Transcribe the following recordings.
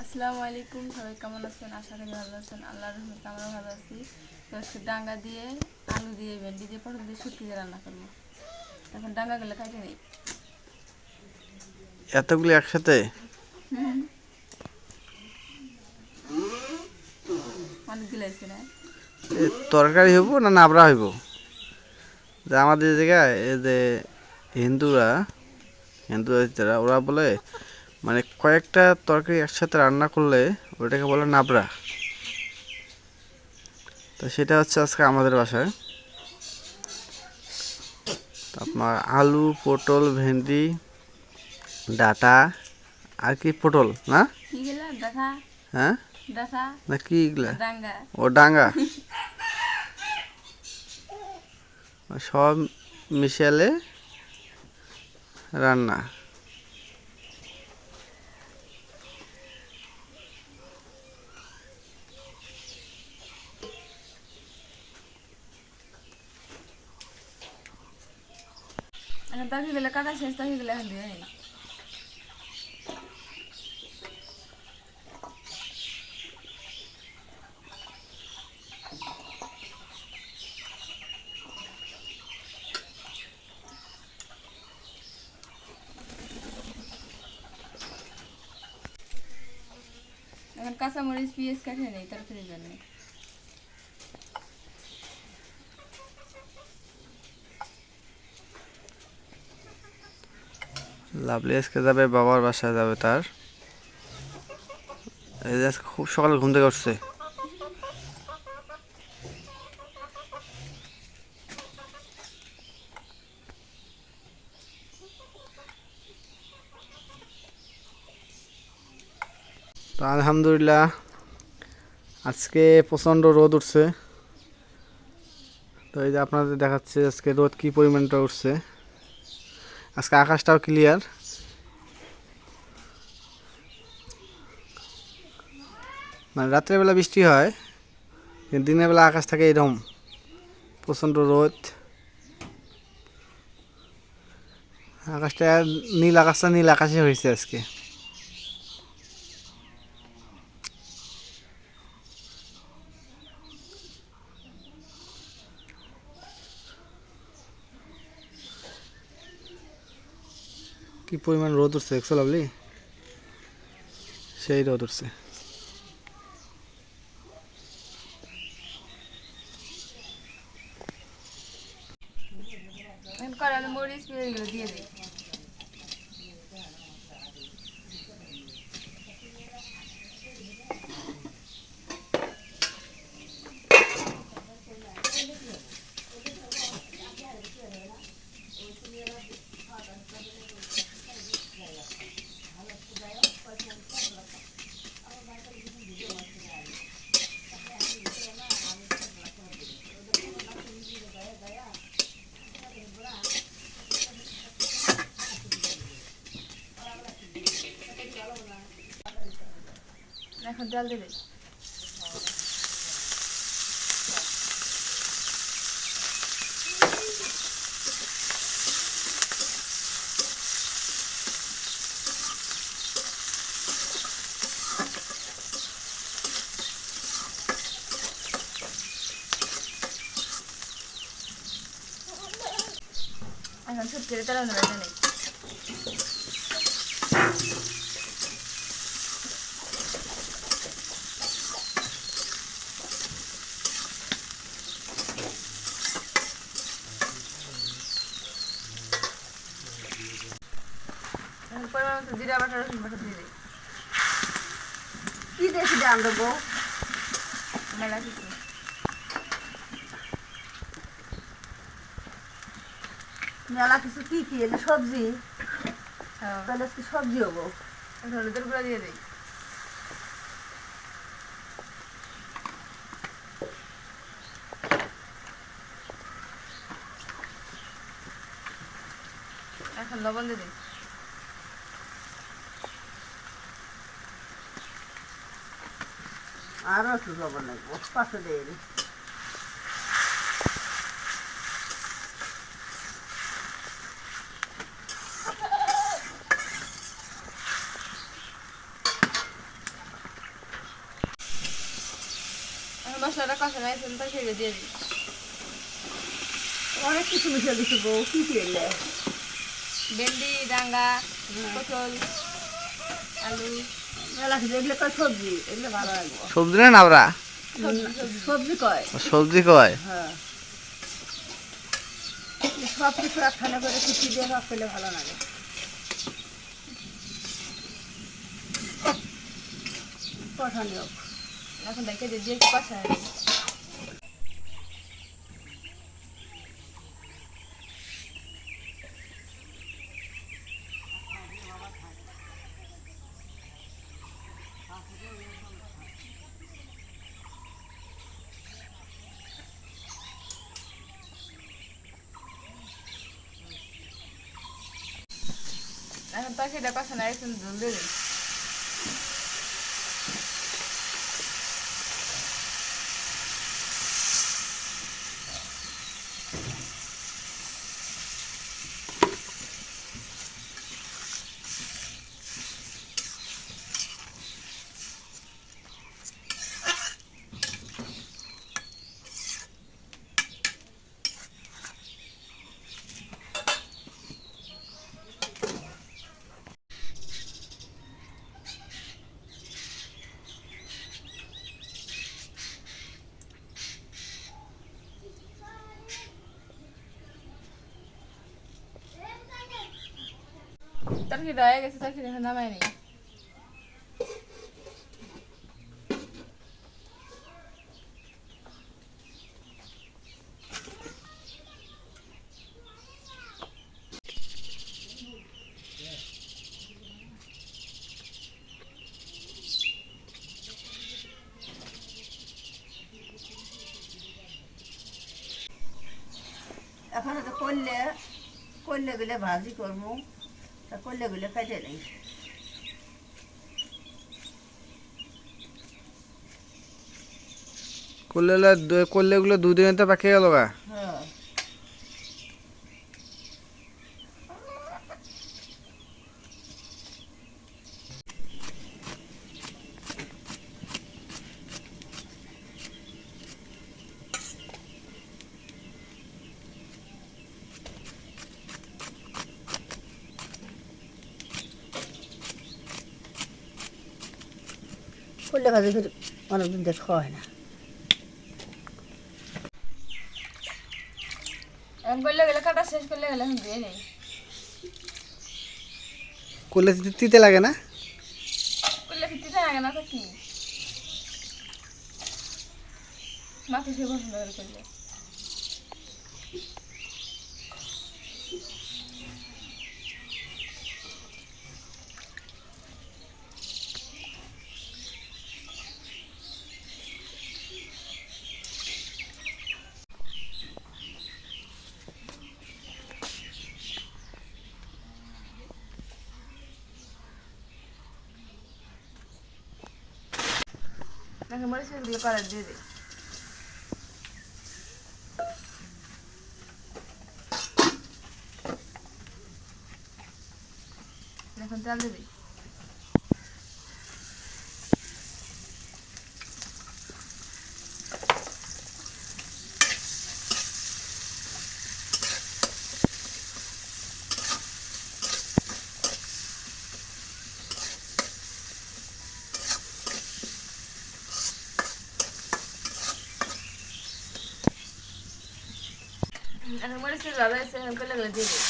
আসসালামু আলাইকুম সবাই কেমন আছেন? আশা করি ভালো আছেন। আল্লাহর রহমতে আমরা ভালো আছি। তো আজকে ডাঙ্গা দিয়ে আলু দিয়ে ভেন্ডি দিয়ে পটল দিয়ে শুটকি দিয়ে রান্না করব। এখন ডাঙ্গা গেলে খাইতে নেই। এতগুলি একসাথে? অনেক গিলাইছে না? তরকারি হইব না নাবড়া হইব? যে আমাদের জায়গায় এই যে হিন্দুরা হিন্দু জাতিরা ওরা বলে মানে কয়েকটা তরকারি একসাথে রান্না করলে ওটাকে বলে নাবড়া। তো সেটা হচ্ছে আজকে আমাদের বাসায়। আপনার আলু পটল ভেন্ডি ডাটা আর কি পটল না? হ্যাঁ? না কি এগুলা ও ডাঙ্গা সব মিশালে রান্না। তাকে গেলে কাকা শেষ তাকে গেলে এখন দিয়ে কাঁচামরিচ পেঁয়াজ কাটে নেই তরকারির জন্য লাভলি আজকে যাবে বাবার বাসায়, যাবে তার। খুব সকালে ঘুম থেকে উঠছে। তো আলহামদুলিল্লাহ। আজকে প্রচণ্ড রোদ উঠছে। তো এই যে আপনাদের দেখাচ্ছে আজকে রোদ কি পরিমাণটা উঠছে। আজকে আকাশটাও ক্লিয়ার মানে রাত্রেবেলা বৃষ্টি হয় দিনের বেলা আকাশ থাকে এরকম। প্রচণ্ড রোদ। আকাশটা নীল আকাশটা নীল, আকাশে হয়েছে আজকে। কি পরিমাণ রোদ উঠছে দেখছ লাভলি? সেই রোদ উঠছে। জল দিয়ে দিই এখন সত্যি তারা বেজে নেই এখন পরিমাণ মতো জিরা বাটা রসুন বাটা দিয়ে দিই কি দেখি দাম দেবো মেলা কিছু মেলা কিছু কি? কি এলে সবজি। হ্যাঁ। তাহলে আজকে সবজি হব। এখন হলুদের গুঁড়া দিয়ে দিই। এখন লবণ দিয়ে দিই। আরও একটু লবণ লাগবো পাশে দিয়ে দিই। মশলাটা কষা নাই চিন্তা সেরে দিয়ে দিই। অনেক কিছু মিশিয়ে দিচ্ছি বউ কী তেলে ভেন্ডি ডাঙ্গা হ্যাঁ। পটল আলু। কিছু সবজি? না নাবরা সবজি কয়? সবজি কয়? হ্যাঁ। সব কিছু একখানে করে কুচি দিয়ে সব খেলে ভালো লাগে। হোক এখন দেখে দিয়ে দিয়ে তরকারিটা কষা না একটু জল তরকারি এখন এখন তো করলে করলে গুলে ভাজি করব তা করলে গুলে কেটে নেই করলে দুদিনে পাকে গেল গা? হ্যাঁ। ভাজি করে অনেকদিন দেখ খাওয়া হয় না। করলে গেলে কাটা শেষ করলে গেলে এখন নেই করলে তিতে লাগে না? করলে ভিত্তিতে লাগে না তো কি? মাথা সে পছন্দ করলে। নাকি মরিচগুলো করার দিয়ে দিই এখন তেল এখন করলে গেলে দিয়ে দিই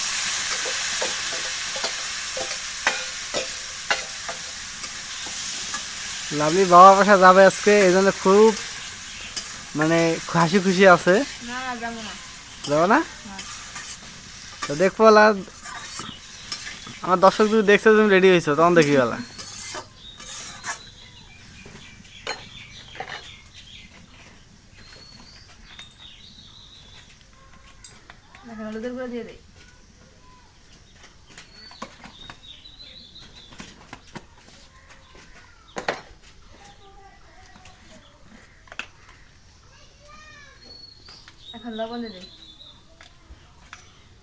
লাভলি বাবা বাসা যাবে আজকে এই জন্য খুব মানে হাসি খুশি আছে। যাব না। তো দেখব আমার দর্শক তুমি দেখছ তুমি রেডি হয়েছো তখন দেখি বেলা।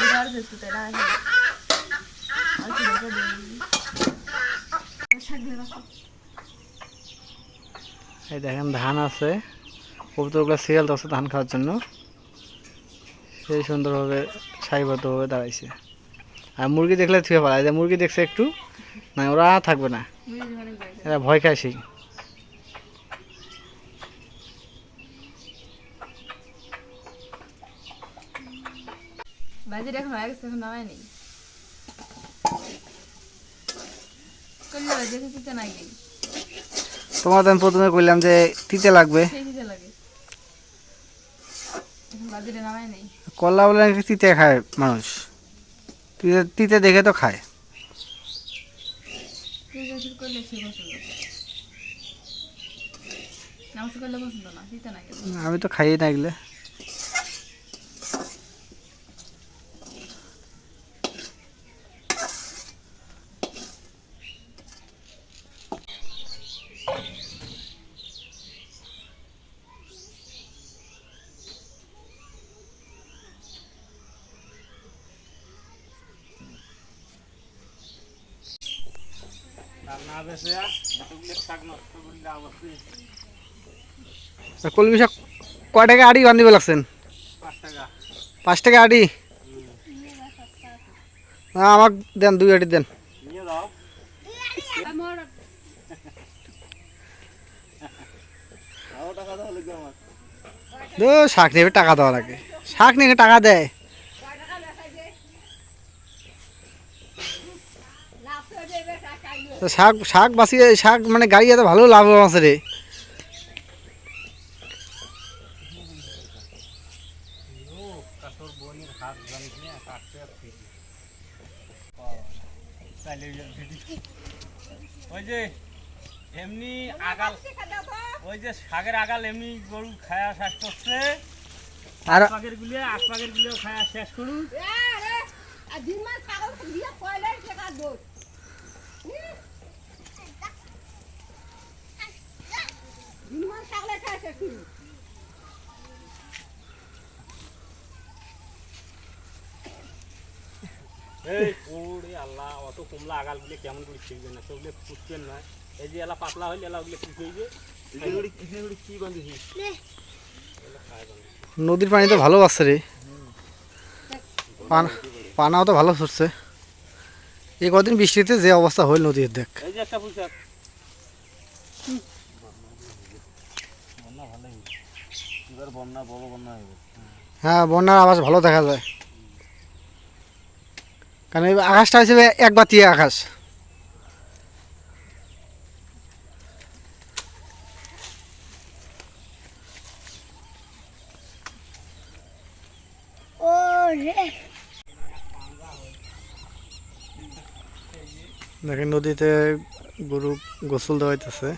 Harus bisa dulu. এই দেখেন ধান আছে। কবুতরগুলো সিরিয়াল আছে ধান খাওয়ার জন্য। সেই সুন্দরভাবে সারিবদ্ধভাবে দাঁড়াইছে। আর মুরগি দেখলে থুয়ে পালায় মুরগি দেখছে একটু। না ওরা থাকবে না। এরা ভয় খায় সেই বাজির এখন হয়ে গেছে এখন নামাই নেই করলে বাজি এখন দিতে নাই নেই তোমার আমি প্রথমে কইলাম যে তিতে লাগবে। লাগে। নামাই নেই। কল্লা বলে নাকি তিতে খায় মানুষ। তিতে তিতে দেখে তো খায়। আমি তো খাইয়ে না এগুলো কলমি শাক কয় টাকা আড়ি বান্ধিবে লাগছেন? পাঁচ টাকা। আড়ি? না আমাক দেন দুই আড়ি দেন। দো শাক নেবে টাকা দেওয়া লাগে। শাক নিয়ে টাকা দেয়। তো শাক শাক বাঁচিয়ে শাক মানে গাড়ি এত ভালো লাভ আছে রে ওই যে এমনি আগাল ওই যে শাকের আগাল এমনি গরু খায়া শেষ করছে। আর পাকের গুলিয়ে আশপাকের গুলিও খায়া শেষ করুন। এই ওরে আল্লাহ অত কমলা আগাল গুলি কেমন করে শিখবে না? সেগুলো পুষবেন না। এই যে এলা পাতলা হইলে এলা ওগুলো হইবে কি বাঁধিস নদীর পানি তো ভালো আসছে রে। পানা পানাও তো ভালো ছুটছে এই কদিন বৃষ্টিতে যে অবস্থা হইল নদীর দেখ। এই যে একটা হ্যাঁ বন্যার আবাস ভালো দেখা যায়। কারণ এই আকাশটা হিসেবে এক বাতি আকাশ। দেখেন নদীতে গরু গোসল দেওয়াইতেছে।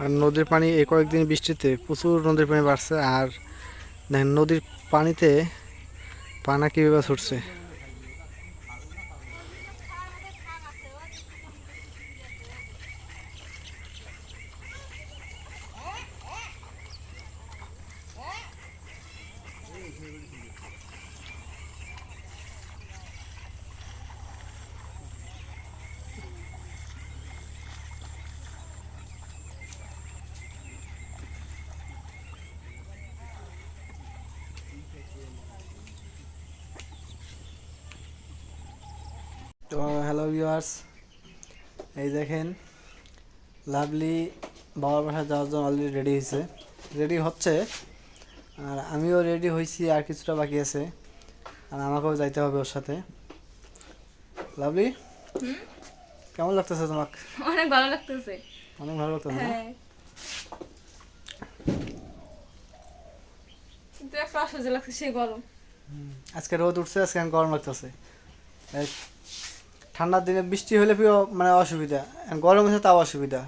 আর নদীর পানি এই কয়েকদিন বৃষ্টিতে প্রচুর নদীর পানি বাড়ছে, আর দেখেন নদীর পানিতে পানা কীভাবে ছুটছে তো হ্যালো ভিউয়ার্স এই দেখেন লাভলি বাবার বাসায় যাওয়ার জন্য অলরেডি রেডি হয়েছে। রেডি হচ্ছে আর আমিও রেডি হয়েছি আর কিছুটা বাকি আছে। আর আমাকেও যাইতে হবে ওর সাথে। লাভলি? কেমন লাগতেছে তোমাকে? অনেক ভালো লাগতেছে। অনেক ভালো লাগতেছে হ্যাঁ। কিন্তু একটা অসহ্য লাগছে সে গরম। আজকে রোদ উঠছে আজকে গরম লাগতেছে। ঠান্ডার দিনে বৃষ্টি হলে মানে অসুবিধা। গরম হচ্ছে তাও অসুবিধা।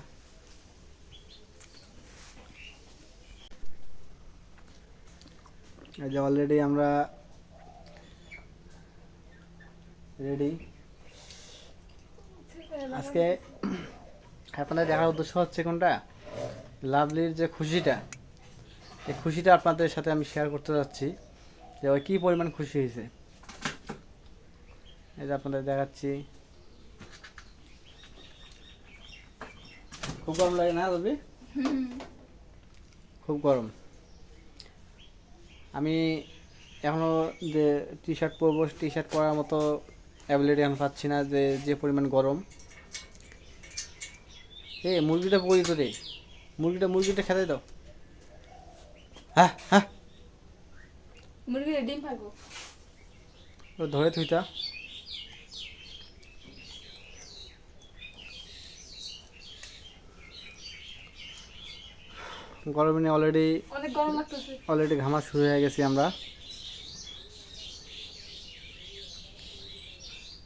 এই যে অলরেডি আমরা রেডি আজকে আপনাদের দেখার উদ্দেশ্য হচ্ছে কোনটা? লাভলির যে খুশিটা এই খুশিটা আপনাদের সাথে আমি শেয়ার করতে যাচ্ছি যে ওই কী পরিমাণ খুশি হয়েছে। এই যে আপনাদের দেখাচ্ছি। খুব গরম লাগে না রবি খুব গরম। আমি এখনও যে টি শার্ট পরবো টি শার্ট পরার মতো অ্যাবিলিটি এখন পাচ্ছি না যে যে পরিমাণ গরম। এ মুরগিটা পরি তো রে। মুরগিটা মুরগিটা খেতে দাও। হ্যাঁ হ্যাঁ। মুরগিটা ডিম পারব। ধরে থুইতা। গরমে নিয়ে অলরেডি অনেক গরম লাগতেছে। অলরেডি ঘামা শুরু হয়ে গেছি আমরা।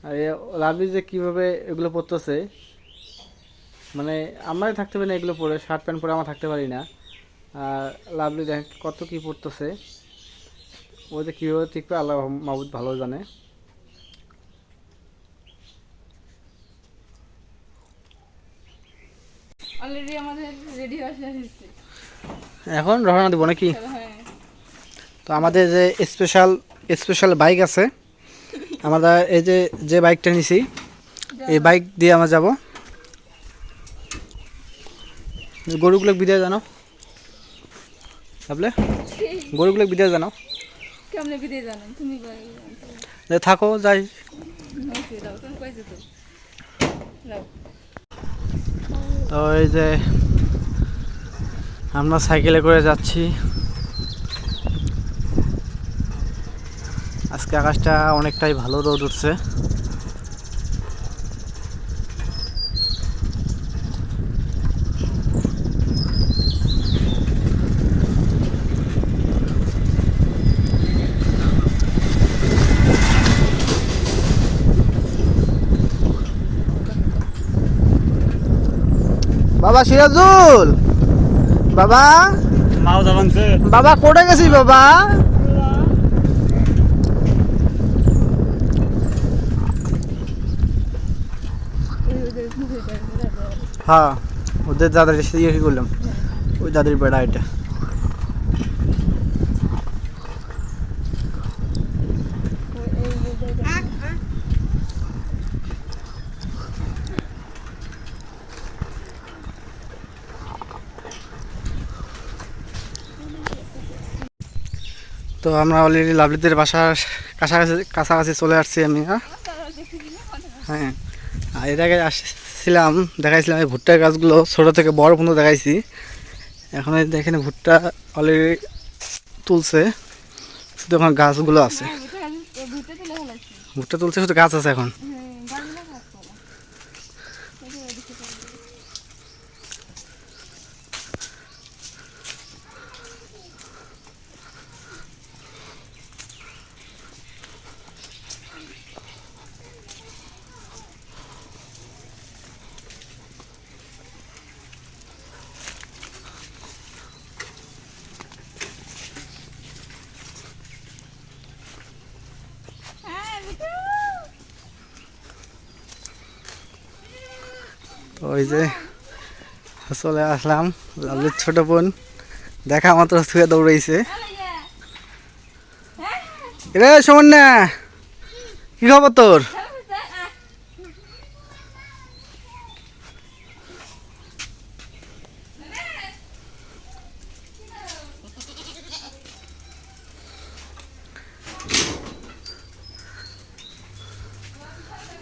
আর এ লাভলি যে কীভাবে এগুলো পরতেছে মানে আমরাই থাকতে পারি না এগুলো পরে শার্ট প্যান্ট পরে আমরা থাকতে পারি না। আর লাভলি দেখ কত কী পরতেছে ও যে কীভাবে টিকবে আল্লাহ মাহবুদ ভালো জানে। অলরেডি আমাদের রেডি হয়ে এসেছে এখন রওনা দেবো নাকি? তো আমাদের যে স্পেশাল স্পেশাল বাইক আছে আমরা এই যে যে বাইকটা নিছি এই বাইক দিয়ে আমরা যাব। গরুগুলো বিদায় জানো ভাবলে? গরুগুলো বিদায় জানো থাকো যাই। তো এই যে আমরা সাইকেলে করে যাচ্ছি। আজকে আকাশটা অনেকটাই ভালো রোদ উঠছে। বাবা সিরাজুল! বাবা? বাবা কোটে গেছি বাবা? হ্যাঁ ওদের দাদার ইয়ে করলাম? ওই দাদির বেড়া এটা। তো আমরা অলরেডি লাভলিদের বাসার কাছাকাছি কাছাকাছি চলে আসছি আমি হ্যাঁ? হ্যাঁ। আর এর আগে আসছিলাম দেখাইছিলাম এই ভুট্টার গাছগুলো ছোটো থেকে বড় পর্যন্ত দেখাইছি। এখন দেখেন ভুট্টা অলরেডি তুলছে শুধু এখন গাছগুলো আছে। ভুট্টা ভুট্টা তুলছে শুধু গাছ আছে এখন হ্যাঁ গাড়িগুলো কাজ করো তো ওই যে চলে আসলাম লালুর ছোট বোন। দেখা মাত্র থুয়ে দৌড়াইছে। রে শোন না কি খবর তোর?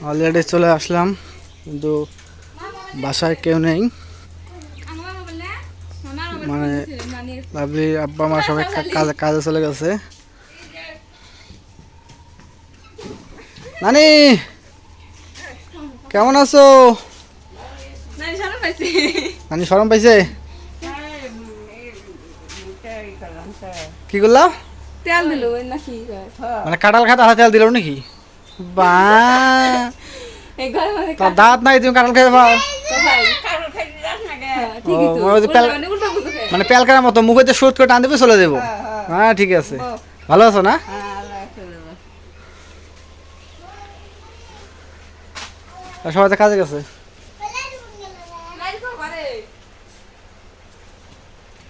অলরেডি চলে আসলাম, কিন্তু বাসায় কেউ নেই। মানে লাভলি আব্বা মা সবাই কাজে কাজে চলে গেছে। নানি কেমন আছো? মানে শরম পাইছে? কি করলাম তেল দিল নাকি? মানে কাঁঠাল খাতে তেল দিল নাকি? বা দাঁত নাই তুমি কাঁঠাল পাও হ্যাঁ, ঠিকই তো। ও, মানে। মানে প্যালকার মতো মুখে শুট করে টান দেবে চলে দেবো হ্যাঁ ঠিক আছে। ভালো আছো না? সবাই তো কাজে গেছে।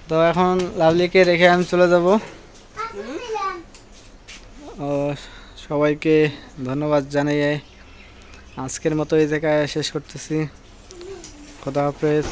তো এখন লাভলিকে রেখে আমি চলে যাব। ও সবাইকে ধন্যবাদ জানিয়ে। আজকের মতো এই জায়গায় শেষ করতেছি। খোদা হাফেজ।